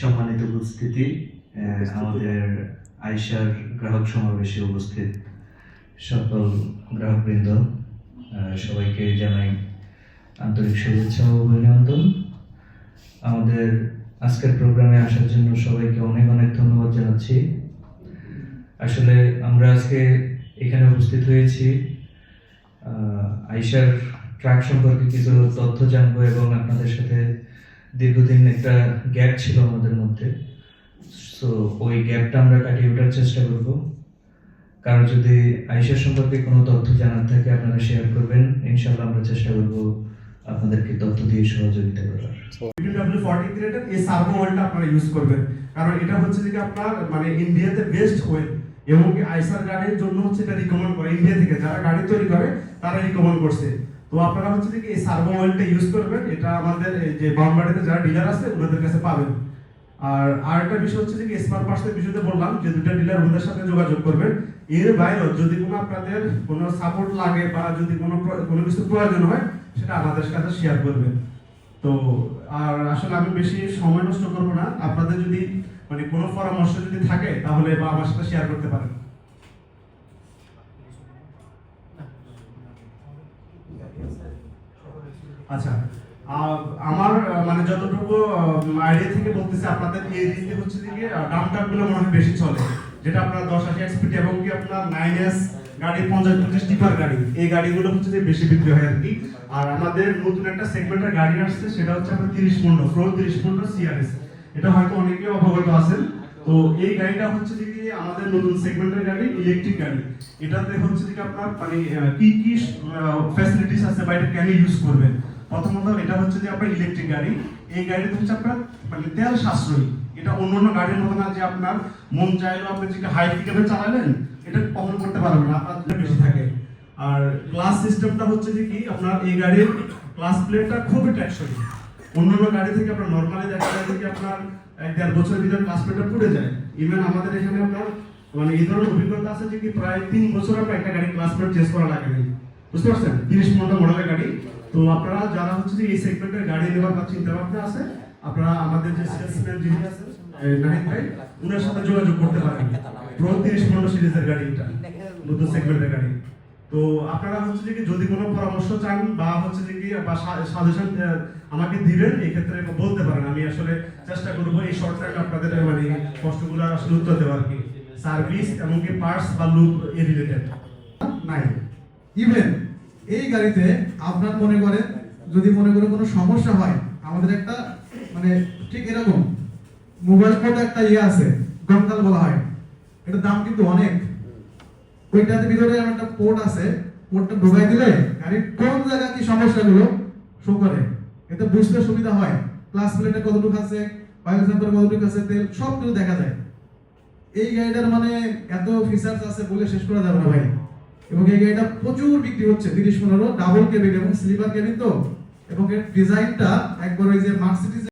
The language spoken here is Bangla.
সম্মানিত উপস্থিতি আমাদের আইসার গ্রাহক সমাবেশে উপস্থিত সকল গ্রাহকবৃন্দ সবাইকে জানাই আন্তরিক শুভেচ্ছা ও অভিনন্দন। আমাদের আজকের প্রোগ্রামে আসার জন্য সবাইকে অনেক অনেক ধন্যবাদ জানাচ্ছি। আসলে আমরা আজকে এখানে উপস্থিত হয়েছি। আইসার ট্রাক সম্পর্কে কিছু তথ্য জানব এবং আপনাদের সাথে দীর্ঘদিন একটা গ্যাপ ছিল আমাদের মধ্যে। সো ওই গ্যাপটা আমরা কাটিয়ে ওঠার চেষ্টা করব। কারণ যদি আইসার সম্পর্কে কোনো তথ্য জানার থাকে, আপনারা শেয়ার করবেন। ইনশাল্লাহ আমরা চেষ্টা করব আপনাদেরকে তথ্য দিয়ে সহযোগিতা করার। এই আপনারা ইউজ করবেন। কারণ এটা হচ্ছে যে আপনার মানে ইন্ডিয়াতে বেস্ট ওয়েল এবং আইসার গাড়ির জন্য হচ্ছে এটা রিকমেন্ড করে। ইন্ডিয়া থেকে যারা গাড়ি তৈরি করে, তারা রিকমেন্ড করছে। তো আপনারা হচ্ছে কি সার্ভো ওয়েলটা ইউজ করবেন, এটা আমাদের যে বামবাড়িতে যারা ডিলার আছে, ওনাদের কাছে পাবেন। আর আরেকটা বিষয় হচ্ছে কি স্মার্ট পার্টসের বিষয়তে বললাম, যে দুটো ডিলার ওদের সাথে যোগাযোগ করবেন। এর বাইরেও যদি কোনো আপনাদের কোনো সাপোর্ট লাগে বা যদি কোনো কোনো কিছু প্রয়োজন হয়, সেটা আমাদের সাথে শেয়ার করবেন। তো, আর আসলে আমি বেশি সময় নষ্ট করব না। আপনাদের যদি মানে কোনো পরামর্শ যদি থাকে, তাহলে বা আমার সাথে শেয়ার করতে পারেন। আচ্ছা আমার মানে যতটুকু আইডিয়া থেকে বলতেছি, আপনাদের এই দিকে হচ্ছে দিকে ডাম্পগুলো মনে হয় বেশি চলে। যেটা আপনার দশ আশি স্পিড এবং কি আপনার নাইন এস গাড়ি পঞ্চাশ পঞ্চাশ টিপার গাড়ি, এই গাড়িগুলো হচ্ছে যে বেশি বিক্রি হয় আর কি। আর আমাদের নতুন একটা সেগমেন্টের গাড়ি আসছে, সেটা হচ্ছে আপনার তিরিশ পনেরো, প্রো তিরিশ পনেরো সিআরএস এটা হয়তো অনেকে অবগত আছেন। তো এই গাড়িটা হচ্ছে যে কি, আমাদের নতুন সেগমেন্টের গাড়ি ইলেকট্রিক গাড়ি। এটাতে হচ্ছে যে আপনার মানে কি কি ফ্যাসিলিটিস আছে বা এটা কেন ইউজ করবেন? প্রথমত এটা হচ্ছে যে আপনার ইলেকট্রিক গাড়ি। এই গাড়িতে হচ্ছে আপনার মানে তেল সাশ্রয়ী। এটা অন্য অন্য গাড়ির মতো না যে আপনার মন চাইলো আপনি যে হাই পিকআপে চালালেন এটা কখন করতে পারবেন না, আপনার বেশি থাকে। আর ক্লাস সিস্টেমটা হচ্ছে যে কি, আপনার এই গাড়ির ক্লাস প্লেটটা খুবই টেকসই অন্যান্য গাড়ি থেকে আপনার নর্মালি দেখা যায় যে আপনার এক দেড় বছরের ভিতরে ক্লাস প্লেটটা পুড়ে যায়। ইভেন আমাদের এখানে আপনার মানে এই ধরনের অভিজ্ঞতা আছে যে কি, প্রায় তিন বছর আপনার একটা গাড়ি ক্লাস প্লেট চেঞ্জ করা লাগে বুঝতে পারছেন? তিরিশ পনেরো মডেলের গাড়ি তো আপনারা যারা হচ্ছে যে এই সেগমেন্টের গাড়ি নেওয়ার বা চিন্তা ভাবনা আছে, আপনারা আমাদের যে সেলসম্যান যিনি আছে এই নাহিদ ভাই, উনার সাথে যোগাযোগ করতে পারেন। প্রো তিরিশ পনেরো সিরিজের গাড়ি এটা নতুন সেগমেন্টের গাড়ি। তো আপনারা হচ্ছে যে কি যদি কোনো পরামর্শ চান বা হচ্ছে যে কি, বা সাজেশন আমাকে দিবেন, এই ক্ষেত্রে বলতে পারেন। আমি আসলে চেষ্টা করব এই শর্ট টাইম আপনাদের মানে কষ্টগুলো আসলে উত্তর দেওয়ার কি। সার্ভিস এমনকি পার্টস বা লুপ এ রিলেটেড নাই ইভেন এই গাড়িতে আপনার মনে করেন, যদি মনে করে কোনো সমস্যা হয়, আমাদের একটা মানে ঠিক এরকম মোবাইল ফোন একটা ইয়ে আছে গঙ্গাল বলা হয়। এটার দাম কিন্তু অনেক। ওইটাতে ভিতরে আমার একটা পোর্ট আছে পোর্টটা ঢোকাই দিলে গাড়ির কোন জায়গা কি সমস্যাগুলো শো করে। এতে বুঝতে সুবিধা হয়। ক্লাস প্লেটে কতটুকু আছে অয়েল সেন্টার কতটুকু আছে, তেল সব কিছু দেখা যায়। এই গাড়িটার মানে এত ফিচার্স আছে বলে শেষ করা যাবে না ভাই। এবং এই গাড়িটা প্রচুর বিক্রি হচ্ছে, তিরিশ পনেরো ডাবল কেবিন এবং স্লিপার কেবিন তো। এবং এর ডিজাইনটা একবার ওই যে মার্সিডিজ